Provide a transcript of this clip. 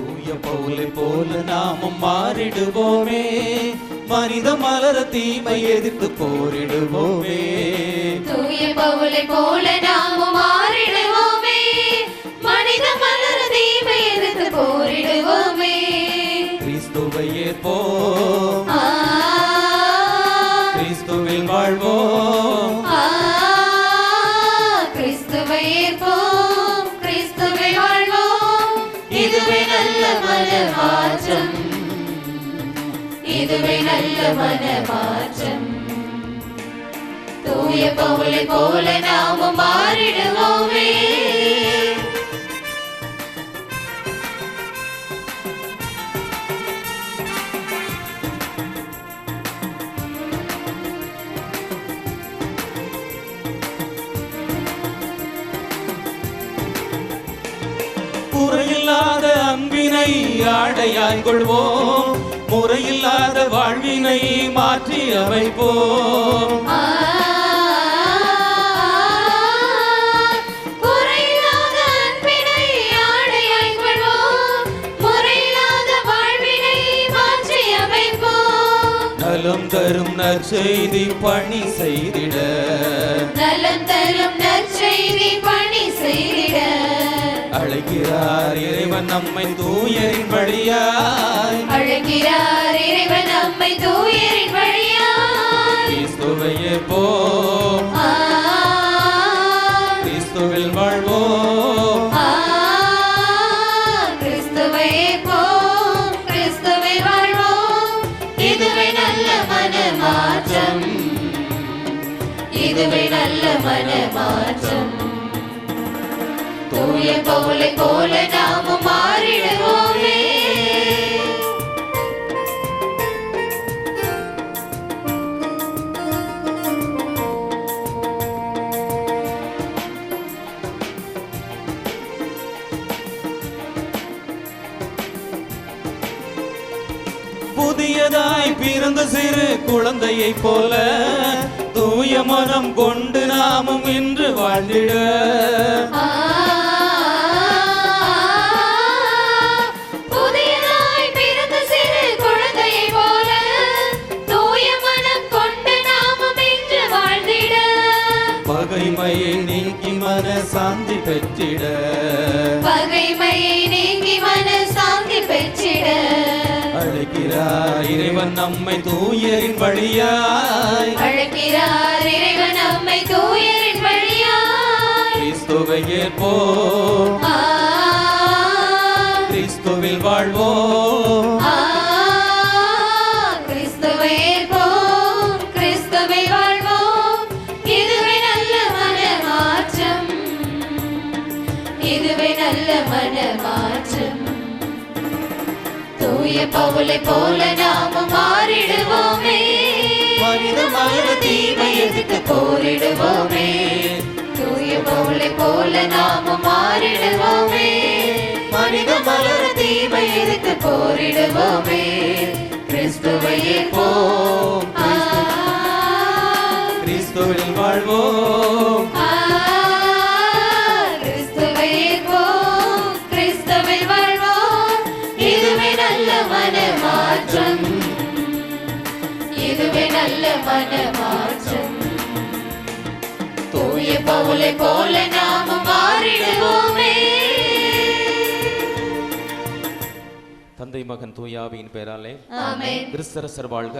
தூய பவுலை போல நாமும் மாறிடுவோமே. மனித மலர தீமை எதிர்த்து போரிடுவோமே. தூய பவுலை போல நாமும் மாறிடுவோமே. மனித மலர தீமை எதிர்த்து போரிடுவோமே. கிறிஸ்துவை ஏற்போம் ஆ, கிறிஸ்துவில் வாழ்வோம். இதுவே நல்ல மன மாற்றம் இதுவே நல்ல மன மாற்றம் தூய பவுலை போல அன்பினை ஆடையாய் கொள்வோம் முறையில்லாத வாழ்வினை மாற்றி அமைப்போம் ஆ, குறையில்லாத அன்பினை ஆடையாய் கொள்வோம். முறையில்லாத வாழ்வினை மாற்றி அமைப்போம். நலம் தரும் நற்செய்தி பணி செய்திட நலம் தரும் அழைக்கிறார் இறைவன் நம்மை தூயரின் வழியாய். அழைக்கிறார் இறைவன் நம்மை தூயரின் வழியாய். கிறிஸ்துவை ஏற்போம் ஆ, கிறிஸ்துவில் வாழ்வோம் ஆ, கிறிஸ்துவை ஏற்போம், கிறிஸ்துவில் வாழ்வோம். இதுவே நல்ல மன மாற்றம் இதுவே நல்ல மன மாற்றம் தூய பவுலை போல நாம மாறிடுவோமே. புதியதாய் பிறந்த சிறு குழந்தையை போல தூய மனம் கொண்டு நாமும் இன்று வாழ்ந்திட மன சாந்தி பெற்றிட. பகைமையை நீங்கி மன சாந்தி பெற்றிட. அழைக்கிறார் இறைவன் நம்மை தூயரின் வழியாய். அழைக்கிறார் இறைவன் நம்மை தூயரின் வழியாய். கிறிஸ்துவை ஏற்போம் கிறிஸ்துவில் வாழ்வோம். இதுவே நல்ல மன மாற்றம் தூய பவுலை போல நாமும் மாறிடுவோமே. மனித மனித தீமை எதிர்த்து போரிடுவோமே. தூய பவுலை போல நாமும் மாறிடுவோமே. மனித மலர தீமை எதிர்த்து போரிடுவோமே. கிறிஸ்துவை ஏற்போம். ஆ, கிறிஸ்துவில் வாழ்வோம். நல்ல தூய பவுலை போல நாமும் மாறிடுவோமே. தந்தை மகன் தூயாவியின் பெயராலே கிறிஸ்தரசர் வாழ்க.